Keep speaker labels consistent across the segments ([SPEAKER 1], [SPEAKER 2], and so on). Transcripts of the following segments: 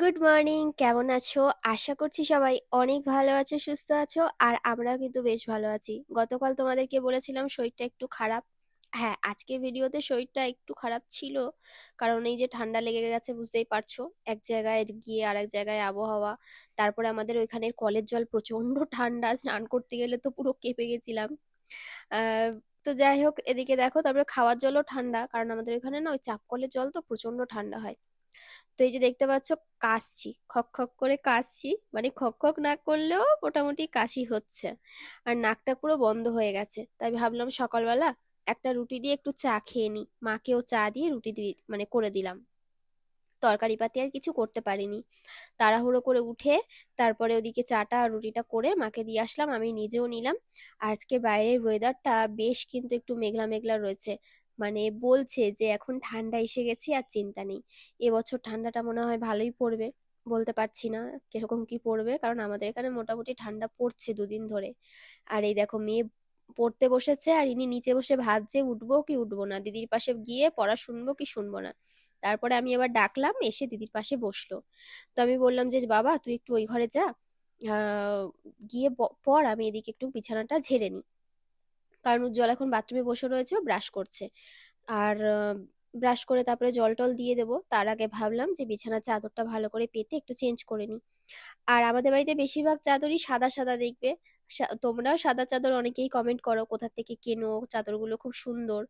[SPEAKER 1] Good morning কেমন আছো? আশা করছি সবাই অনেক ভালো আছো, সুস্থ আছো, আর আমরাও কিন্তু বেশ ভালো আছি। গতকাল তোমাদেরকে বলেছিলাম শরীরটা একটু খারাপ। হ্যাঁ আজকে ভিডিওতে শরীরটা একটু খারাপ ছিল, কারণ এই যে ঠান্ডা লেগে গেছে, বুঝতেই পারছ। এক জায়গায় গিয়ে আর এক জায়গায় আবহাওয়া, তারপরে আমাদের ওইখানের কলের জল প্রচণ্ড ঠান্ডা, স্নান করতে গেলে তো পুরো কেঁপে গেছিলাম। তো যাই হোক, এদিকে দেখো, তারপরে খাওয়ার জলও ঠান্ডা, কারণ আমাদের ওইখানে না ওই চাপ কলের জল তো প্রচণ্ড ঠান্ডা হয়। তো এই যে দেখতে পাচ্ছ, কাশছি। খক খক করে কাশছি। মানে খক খক না করলেও মোটামুটি কাশি হচ্ছে। আর নাকটা পুরো বন্ধ হয়ে গেছে। তাই ভাবলাম সকালবেলা একটা রুটি দিয়ে একটু চা খেয়ে নিই। মাকেও চা দিয়ে রুটি দিয়ে মানে করে দিলাম। তরকারি পাতি আর কিছু করতে পারিনি। তাড়াহুড়ো করে উঠে তারপরে ওদিকে চাটা আর রুটিটা করে মাকে দিয়ে আসলাম। আমি নিজেও নিলাম। আজকে বাইরের ওয়েদারটা বেশ কিন্তু একটু মেঘলা মেঘলা রয়েছে। মানে বলছে যে, এখন ঠান্ডা এসে গেছে আর চিন্তা নেই। এবছর ঠান্ডাটা মনে হয় ভালোই পড়বে। বলতে পারছি না কীরকম কি পড়বে, কারণ আমাদের এখানে মোটামুটি ঠান্ডা পড়ছে দুদিন ধরে। আর এই দেখো, মেয়ে পড়তে বসেছে আর ইনি নিচে বসে ভাবছে উঠবো কি উঠবো না, দিদির পাশে গিয়ে পড়া শুনব কি শুনব না। তারপরে আমি এবার ডাকলাম, এসে দিদির পাশে বসল। তো আমি বললাম যে, বাবা, তুই একটু ওই ঘরে যা গিয়ে পর আমি এদিকে একটু বিছানাটা ঝেড়ে নিই। কারণ উজ্জ্বল এখন বাথরুমে বসে রয়েছে, ও ব্রাশ করছে। আর ব্রাশ করে তারপরে জল টল দিয়ে দেবো। তার আগে ভাবলাম যে বিছানার চাদরটা ভালো করে পেতে একটু চেঞ্জ করে নিই। আর আমাদের বাড়িতে বেশিরভাগ চাদরই সাদা সাদা দেখবে। তোমরাও সাদা চাদর অনেকেই কমেন্ট করো, কোথা থেকে কেনো চাদরগুলো খুব সুন্দর।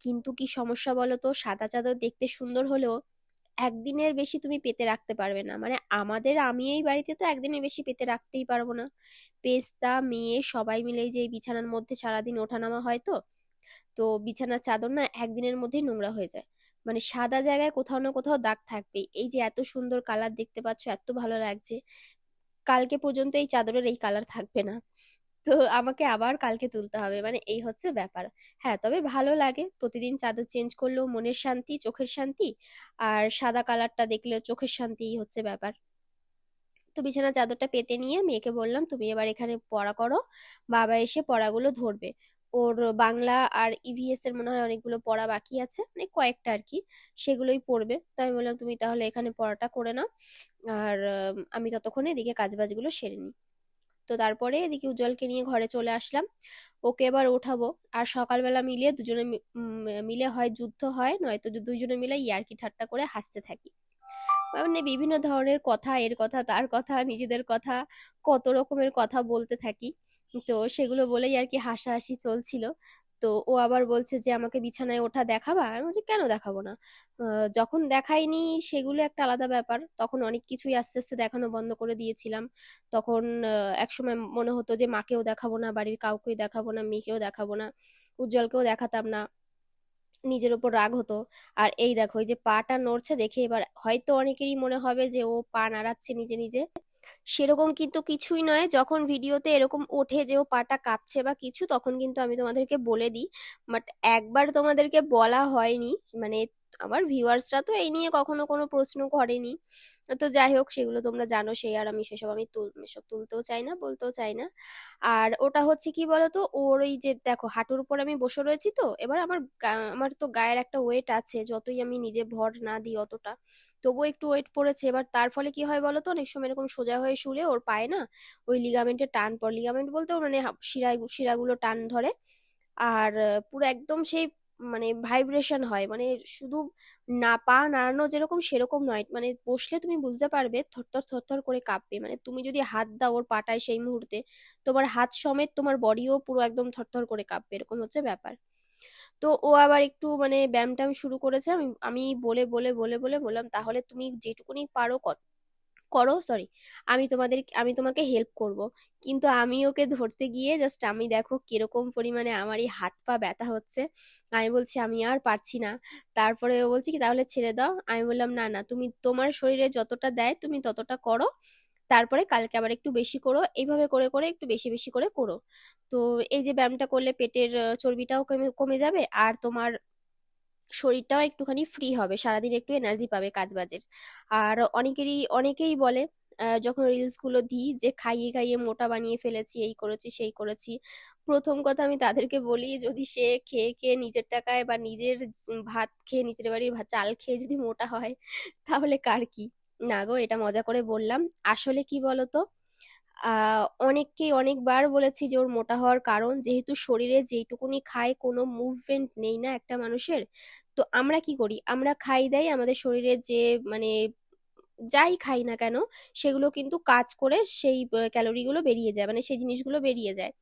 [SPEAKER 1] কিন্তু কি সমস্যা বলো তো সাদা চাদর দেখতে সুন্দর হলেও একদিনের বেশি তুমি পেতে রাখতে পারবে না। মানে আমাদের, আমি এই বাড়িতে তো একদিনের বেশি পেতে রাখতেই পারব না। পেস্তা, মেয়ে, সবাই মিলে যে বিছানার মধ্যে সারাদিন ওঠানামা হয় তো তো বিছানার চাদর না একদিনের মধ্যেই নোংরা হয়ে যায়। মানে সাদা জায়গায় কোথাও না কোথাও দাগ থাকবে। এই যে এত সুন্দর কালার দেখতে পাচ্ছ, এত ভালো লাগছে। কালকে পর্যন্ত এই চাদরের এই কালার থাকবে না। তো আমাকে আবার কালকে তুলতে হবে। মানে এই হচ্ছে ব্যাপার। হ্যাঁ তবে ভালো লাগে। প্রতিদিন চাদর চেঞ্জ করলেও মনের শান্তি, চোখের শান্তি, আর সাদা কালারটা দেখলেও চোখের শান্তি হচ্ছে ব্যাপার। তো বিছানা চাদরটা পেতে নিয়ে মেয়েকে বললাম, তুমি এবার এখানে পড়া করো। বাবা এসে পড়াগুলো ধরবে। ওর বাংলা আর ইভিএস এর মনে হয় অনেকগুলো পড়া বাকি আছে মানে কয়েকটা আর কি। সেগুলোই পড়বে। তো আমি বললাম, তুমি তাহলে এখানে পড়াটা করে নাও। আর আমি ততক্ষণে এদিকে কাজবাজগুলো সেরে নিই। তো তারপরে এদিকে উজ্জ্বলকে নিয়ে ঘরে চলে আসলাম। ওকে এবার ওঠাবো। আর সকালবেলা মিলিয়ে দুজনে মিলে হয় যুদ্ধ হয়, নয়তো দুজনে মিলে ইয়ার্কি ঠাট্টা করে হাসতে থাকি। মানে বিভিন্ন ধরনের কথা, এর কথা, তার কথা, নিজেদের কথা, কত রকমের কথা বলতে থাকি। তো সেগুলো বলেই আর কি হাসাহাসি চলছিল। তো ও আবার বলছে যে, আমাকে বিছানায় ওঠা দেখাবা? আমি বলছি, কেন দেখাবো না? যখন দেখাইনি সেগুলো একটা আলাদা ব্যাপার। তখন অনেক কিছুই আস্তে আস্তে দেখানো বন্ধ করে দিয়েছিলাম। তখন একসময় মনে হতো যে, মাকেও দেখাবো না, বাড়ির কাউকেই দেখাবো না, মেয়েকেও দেখাবো না, উজ্জ্বলকেও দেখাতাম না। নিজের ওপর রাগ হতো। আর এই দেখো, এই যে পাটা নড়ছে দেখে এবার হয়তো অনেকেরই মনে হবে যে, ও পা নাড়াচ্ছে নিজে নিজে। সেরকম কিন্তু কিছুই নয়। যখন ভিডিওতে এরকম ওঠে যে ও পাটা কাঁপছে বা কিছু, তখন কিন্তু আমি তোমাদেরকে বলে দিই। বাট একবার তোমাদেরকে বলা হয়নি মানে আমার ভিউয়ার্সরা তো এই নিয়ে কখনো কোনো প্রশ্ন করেনি। তো যাই হোক, সেগুলো তোমরা জানো, সেই আর আমি সেসব আমি এসব তুলতেও চাই না, বলতেও চাই না। আর ওটা হচ্ছে কি বলতো, ওর ওই যে দেখো, হাঁটুর উপর আমি বসে রয়েছি তো, এবার আমার আমার তো গায়ের একটা ওয়েট আছে, যতই আমি নিজে ভর না দিই অতটা, তবুও একটু ওয়েট পড়েছে। এবার তার ফলে কি হয় বলতো, অনেক সময় এরকম সোজা হয়ে শুলে ওর পায়ে না, ওই লিগামেন্টে টান পড়ে। লিগামেন্ট বলতে মানে শিরায়, শিরাগুলো টান ধরে। আর পুরো একদম সেই মানে ভাইব্রেশন হয়। মানে শুধু না পা নাড়ানো যেরকম সেরকম নয়। মানে বসলে তুমি বুঝতে পারবে থরথর থরথর করে কাঁপবে। মানে তুমি যদি হাত দাও ওর পাটায় সেই মুহূর্তে, তোমার হাত সমেত তোমার বডিও পুরো একদম থরথর করে কাঁপবে। এরকম হচ্ছে ব্যাপার। তো ও আবার একটু মানে ব্যায়াম শুরু করেছে। আমি আমি বলে বলে বলে বলে বললাম, তাহলে তুমি যেটুকুনি পারো কর সরি আমি তোমাদের, আমি তোমাকে হেল্প করব। কিন্তু আমি ওকে ধরতে গিয়ে জাস্ট আমি দেখো কীরকম পরিমাণে আমার এই হাত পা ব্যথা হচ্ছে। আমি বলছি, আমি আর পারছি না। তারপরে ও বলছে কি, তাহলে ছেড়ে দাও। আমি বললাম, না না, তুমি তোমার শরীরে যতটা দেয় তুমি ততটা করো। তারপরে কালকে আবার একটু বেশি করো। এইভাবে করে করে একটু বেশি বেশি করে করো। তো এই যে ব্যায়ামটা করলে পেটের চর্বিটাও কমে কমে যাবে। আর তোমার শরীরটাও একটুখানি ফ্রি হবে, সারাদিন একটু এনার্জি পাবে কাজবাজের। আর অনেকেরই, অনেকেই বলে যখন রিলসগুলো দিই যে খাইয়ে খাইয়ে মোটা বানিয়ে ফেলেছি, এই করেছি, সেই করেছি, প্রথম কথা আমি তাদেরকে বলি, যদি সে খেয়ে খেয়ে নিজের টাকায় বা নিজের ভাত খেয়ে, নিজের বাড়ির চাল খেয়ে যদি মোটা হয়, তাহলে কার কি? না গো, এটা মজা করে বললাম। আসলে কি বলতো? অনেককেই অনেকবার বলেছি যে ওর মোটা হওয়ার কারণ, যেহেতু শরীরে যেইটুকুনি খায়, কোনো মুভমেন্ট নেই না একটা মানুষের। তো আমরা কি করি? আমরা খাই দেয় আমাদের শরীরে যে মানে যাই খাই না কেন, সেগুলো কিন্তু কাজ করে সেই ক্যালোরিগুলো বেরিয়ে যায় মানে সেই জিনিসগুলো বেরিয়ে যায়।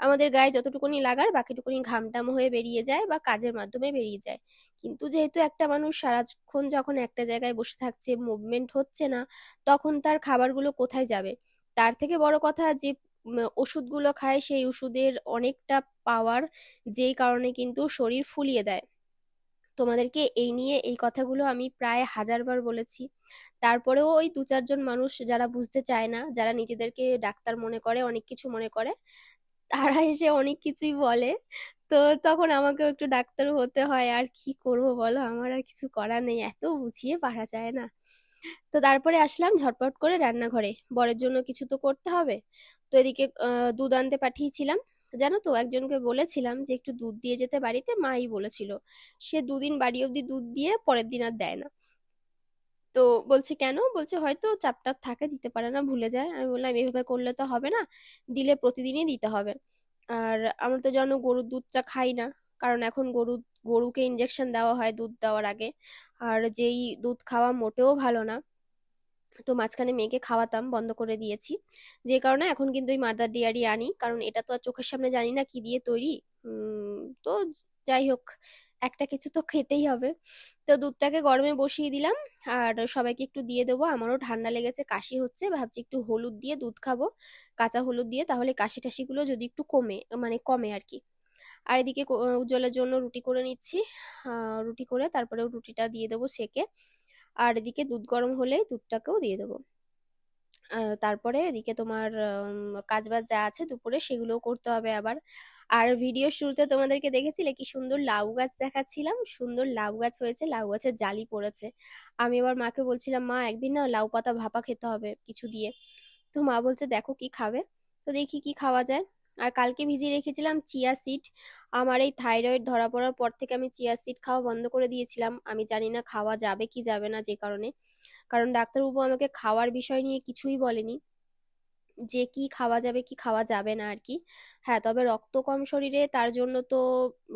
[SPEAKER 1] আমাদের গায়ে যতটুকুনি লাগার বাকিটুকুনি ঘামটাম হয়ে বেরিয়ে যায় বা কাজের মাধ্যমে বেরিয়ে যায়। কিন্তু যেহেতু একটা মানুষ সারাক্ষণ যখন একটা জায়গায় বসে থাকছে মুভমেন্ট হচ্ছে না, তখন তার খাবারগুলো কোথায় যাবে? তার থেকে বড় কথা যে ওষুধগুলো খায় সেই ওষুধের অনেকটা পাওয়ার যেই কারণে কিন্তু শরীর ফুলিয়ে দেয়। তোমাদেরকে এই নিয়ে এই কথাগুলো আমি প্রায় হাজারবার বলেছি। তারপরেও ওই দু চারজন মানুষ যারা বুঝতে চায় না, যারা নিজেদেরকে ডাক্তার মনে করে, অনেক কিছু মনে করে, তারা এসে অনেক কিছুই বলে। তো তখন আমাকেও একটু ডাক্তার হতে হয়, আর কি করব বলো? আমার আর কিছু করার নেই, এত বুঝিয়ে পারা যায় না। তো তারপরে আসলাম ঝটপট করে রান্নাঘরে। বরের জন্য কিছু তো করতে হবে। তো এদিকে দুধ আনতে পাঠিয়েছিলাম। জানো তো, একজনকে বলেছিলাম যে একটু দুধ দিয়ে যেতে বাড়িতে, মাই বলেছিল। সে দুদিন বাড়ি অবধি দুধ দিয়ে পরের দিন আর দেয় না। তো বলছে, কেন? বলছে, হয়তো চাপ টাপ থাকে, দিতে পারে না, ভুলে যায়। আমি বললাম, এভাবে করলে তো হবে না, দিলে প্রতিদিনই দিতে হবে। আর আমরা তো জানো গরুর দুধটা খাই না, কারণ এখন গরু, গরুকে ইঞ্জেকশন দেওয়া হয় দুধ দেওয়ার আগে। আর যেই দুধ খাওয়া মোটেও ভালো না। তো মাঝখানে মেয়েকে খাওয়াতাম, বন্ধ করে দিয়েছি। যে কারণে এখন কিন্তু ওই মাদার ডেয়ারি আনি, কারণ এটা তো আর চোখের সামনে জানি না কি দিয়ে তৈরি। তো যাই হোক, একটা কিছু তো খেতেই হবে। তো দুধটাকে গরমে বসিয়ে দিলাম, আর সবাইকে একটু দিয়ে দেবো। আমারও ঠান্ডা লেগেছে, কাশি হচ্ছে। ভাবছি একটু হলুদ দিয়ে দুধ খাব, কাঁচা হলুদ দিয়ে, তাহলে কাশি টাশিগুলো যদি একটু কমে মানে কমে আর কি। আর এদিকে উজ্জ্বলের জন্য রুটি করে নিচ্ছি। রুটি করে তারপরে রুটিটা দিয়ে দেবো সেকে। আর এদিকে দুধ গরম হলেই দুধটাকেও দিয়ে দেবো। তারপরে এদিকে তোমার কাজ বাজ যা আছে দুপুরে সেগুলোও করতে হবে আবার। আর ভিডিও শুরুতে তোমাদেরকে দেখেছিলে কি সুন্দর লাউ গাছ দেখাচ্ছিলাম? সুন্দর লাউ গাছ হয়েছে, লাউ গাছের জালি পড়েছে। আমি আবার মাকে বলছিলাম, মা, একদিন না লাউ পাতা ভাপা খেতে হবে কিছু দিয়ে। তো মা বলছে, দেখো কি খাবে? তো দেখি কি খাওয়া যায়। আর কালকে ভিজিয়ে রেখেছিলাম চিয়া সিড। আমার এই থাইরয়েড ধরা পড়ার পর থেকে আমি চিয়া সিড খাওয়া বন্ধ করে দিয়েছিলাম। আমি জানি না খাওয়া যাবে কি যাবে না যে কারণে। কারণ ডাক্তারবাবু আমাকে খাওয়ার বিষয় নিয়ে কিছুই বলেনি। যে কি খাওয়া যাবে, কি খাওয়া যাবে না আর কি। হ্যাঁ তবে রক্ত কম শরীরে তার জন্য তো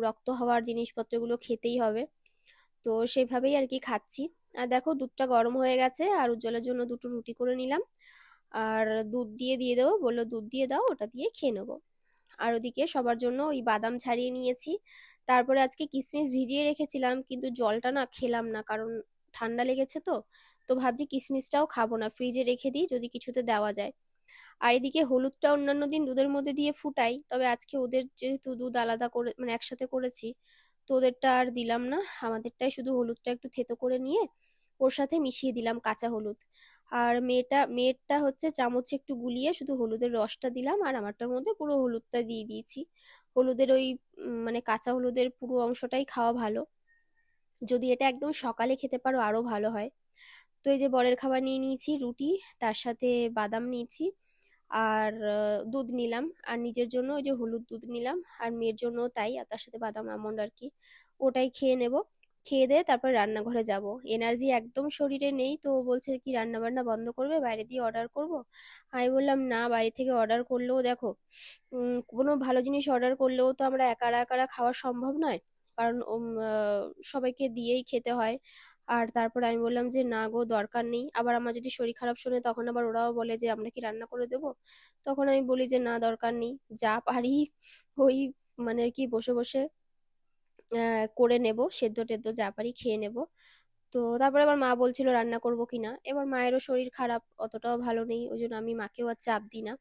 [SPEAKER 1] রক্ত হওয়ার জিনিসপত্রগুলো খেতেই হবে। তো সেভাবেই আর কি খাচ্ছি। আর দেখো, দুধটা গরম হয়ে গেছে আর উজ্জ্বলের জন্য দুটো রুটি করে নিলাম। আর দুধ দিয়ে দিয়ে দেবো। বলল, দুধ দিয়ে দাও, ওটা দিয়ে খেয়ে নেব। আর ওদিকে সবার জন্য ওই বাদাম ছাড়িয়ে নিয়েছি। তারপরে আজকে কিশমিশ ভিজিয়ে রেখেছিলাম, কিন্তু জলটা না খেলাম না, কারণ ঠান্ডা লেগেছে তো। তো ভাবছি কিশমিশটাও খাব না, ফ্রিজে রেখে দিই যদি কিছুতে দেওয়া যায়। আর এদিকে হলুদটা অন্যান্য দিন দুধের মধ্যে দিয়ে ফুটাই, তবে আজকে ওদের যেহেতু দুধ আলাদা করে মানে একসাথে করেছি, তো ওদেরটা আর দিলাম না। আমাদেরটাই শুধু হলুদটা একটু থেতো করে নিয়ে ওর সাথে মিশিয়ে দিলাম কাঁচা হলুদ। আর মেয়েটা, মেয়েরটা হচ্ছে চামচে একটু গুলিয়ে শুধু হলুদের রসটা দিলাম আর আমারটার মধ্যে পুরো হলুদটা দিয়ে দিয়েছি। হলুদের ওই মানে কাঁচা হলুদের পুরো অংশটাই খাওয়া ভালো। যদি এটা একদম সকালে খেতে পারো আরও ভালো হয়। তো এই যে বরের খাবার নিয়ে নিয়েছি, রুটি, তার সাথে বাদাম নিয়েছি আর দুধ নিলাম। আর নিজের জন্য ওই যে হলুদ দুধ নিলাম। আর মেয়ের জন্য তাই, আর তার সাথে বাদাম, আমন্ড আর কি, ওটাই খেয়ে নেব। খেয়ে দিয়ে তারপর রান্নাঘরে যাব। এনার্জি একদম শরীরে নেই, তো বলছে কি রান্না বান্না বন্ধ করবে, বাইরে দিয়ে অর্ডার করব। আমি বললাম, না, বাড়ি থেকে অর্ডার করলেও দেখো কোনো ভালো জিনিস অর্ডার করলেও তো আমরা একা একারা খাওয়া সম্ভব নয়। কারণ সবাইকে দিয়েই খেতে হয়। আর তারপর আমি বললাম যে, না গো, দরকার নেই। আবার আমার যদি শরীর খারাপ শোনে, তখন আবার ওরাও বলে যে, আমরা কি রান্না করে দেবো? তখন আমি বলি যে, না, দরকার নেই। যা পারি ওই মানে কি বসে বসে করে নেব, সেদ্ধ টেদ্ধ যা পারি খেয়ে নেব। তো তারপরে আবার মা বলছিল রান্না করব কিনা। এবার মায়েরও শরীর খারাপ, অতটাও ভালো নেই ওই জন্য আমি মাকেও আর চাপ দিই না।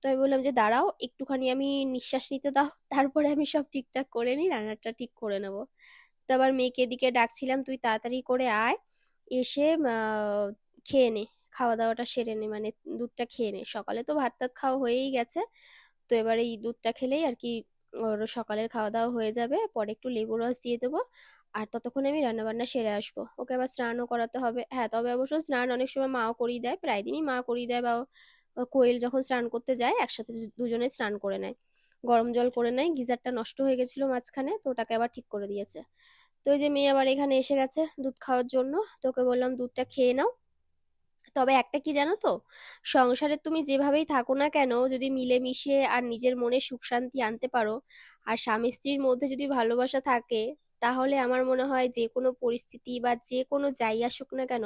[SPEAKER 1] তো আমি বললাম যে, দাঁড়াও, একটুখানি আমি নিঃশ্বাস নিতে দাও, তারপরে আমি সব ঠিকঠাক করে নিই, রান্নাটা ঠিক করে নেব। তো আবার মেয়েকে এদিকে ডাকছিলাম, তুই তাড়াতাড়ি করে আয়, এসে খেয়ে নে, খাওয়া দাওয়াটা সেরে নে মানে দুধটা খেয়ে নে। সকালে তো ভাত টাত খাওয়া হয়েই গেছে। তো এবার এই দুধটা খেলেই আর কি ওর সকালের খাওয়া দাওয়া হয়ে যাবে, পরে একটু লেবু রস দিয়ে দেবো, আর ততক্ষণে আমি রান্না বান্না সেরে আসব। ওকে আবার স্নানও করাতে হবে। হ্যাঁ তবে অবশ্য স্নান অনেক সময় মাও করিয়ে দেয়, প্রায় দিনই মা করিয়ে দেয় বা বা কোয়েল যখন স্নান করতে যায়, একসাথে দুজনে স্নান করে নেয়। গরম জল করে নেয়, গিজারটা নষ্ট হয়ে গেছিল মাঝখানে, তো ওটাকে আবার ঠিক করে দিয়েছে। তো ওই যে মেয়ে আবার এখানে এসে গেছে দুধ খাওয়ার জন্য তোকে বললাম দুধটা খেয়ে নাও তবে একটা কি জানো তো? সংসারে তুমি যেভাবেই থাকো না কেন, যদি মিলেমিশে আর নিজের মনে সুখ শান্তি আনতে পারো, আর স্বামী স্ত্রীর মধ্যে যদি ভালোবাসা থাকে, তাহলে আমার মনে হয় যে কোনো পরিস্থিতি বা যে কোনো যাই আসুক না কেন,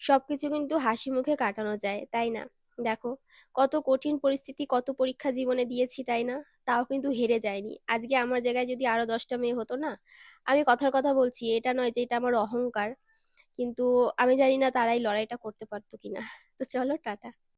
[SPEAKER 1] সবকিছু কিন্তু হাসি মুখে কাটানো যায়, তাই না? দেখো, কত কঠিন পরিস্থিতি, কত পরীক্ষা জীবনে দিয়েছি, তাই না? তাও কিন্তু হেরে যায়নি। আজকে আমার জায়গায় যদি আরও দশটা মেয়ে হতো না, আমি কথার কথা বলছি, এটা নয় যে এটা আমার অহংকার। কিন্তু আমি জানি না তারাই লড়াইটা করতে পারতো কিনা। তো চলো টাটা।